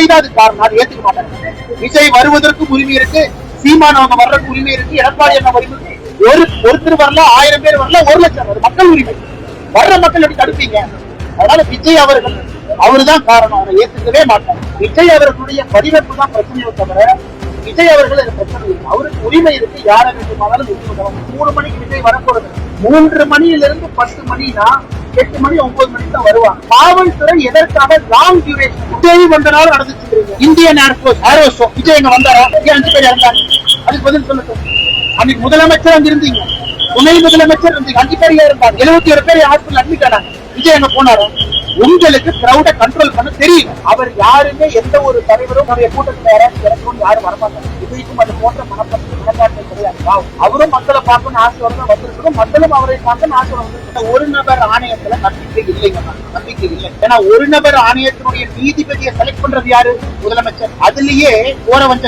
விஜய் தான் அது காரணம். அது ஏத்துக்க மாட்டாங்க. விஜய் வருவதற்கும் உரிமை இருக்கு சீமான் அவங்க வர்றதுக்கு உரிமை இருக்கு எடப்பாடி என்ன உரிமை ஒரு ஒருத்தர் வரல ஆயிரம் பேர் வரல ஒரு லட்சம் வரும் மக்கள் உரிமை. வர்ற மக்கள் எப்படி தடுப்பீங்க? அதனால விஜய் அவர்கள் அவருதான் காரணம். அவரை ஏத்துக்கவே மாட்டாங்க. விஜய் அவர்களுடைய வடிவமைப்பு தான் பிரச்சனையை தவிர விஜய் அவர்கள் அது பிரச்சனை இல்லை. அவருக்கு உரிமை இருக்கு யாரை வேண்டுமானாலும் மூணு மணிக்கு விஜய் வரப்போறது. மூன்று மணியிலிருந்து பத்து மணினா எட்டு மணி ஒன்பது மணிக்கு தான் வருவாங்க. காவல்துறை எதற்காக லாங் டியூரேஷன் விஜய் வந்த நாள் நடந்துச்சு இந்தியன் ஏர்போர்ட் ஏரோசோ விஜய் இங்க வந்தாரா? இங்க அஞ்சு பேர் இறந்தாங்க அதுக்கு பதில் சொல்லுங்க அன்னைக்கு முதலமைச்சர் அங்க இருந்தீங்க. துணை முதலமைச்சர் இருந்தீங்க அஞ்சு பேர் இருந்தாங்க. எழுபத்தி ஒரு பேர் ஹாஸ்பிட்டல் அட்மிட் ஆனாங்க. விஜய் அங்க போனாரா? உங்களுக்கு கிரௌட கண்ட்ரோல் பண்ண தெரியும். அவர் யாருமே எந்த ஒரு தலைவரும் கூட்டத்தில் இறக்கணும்னு யாரும் வரமாட்டாங்க. விஜய்க்கும் அது போன்ற வாவ். அவரும் மக்களை பார்க்கணும் ஆசை வந்து வந்திருக்கணும் மக்களும் அவரை பார்க்கணும் ஆசை வந்து ஒரு நபர் ஆணையத்துல நம்பிக்கை இல்லைங்க நம்பிக்கை இல்லை. ஏன்னா ஒரு நபர் ஆணையத்தினுடைய நீதிபதியை செலக்ட் பண்றது யாரு? முதலமைச்சர். அதுலயே போற வந்த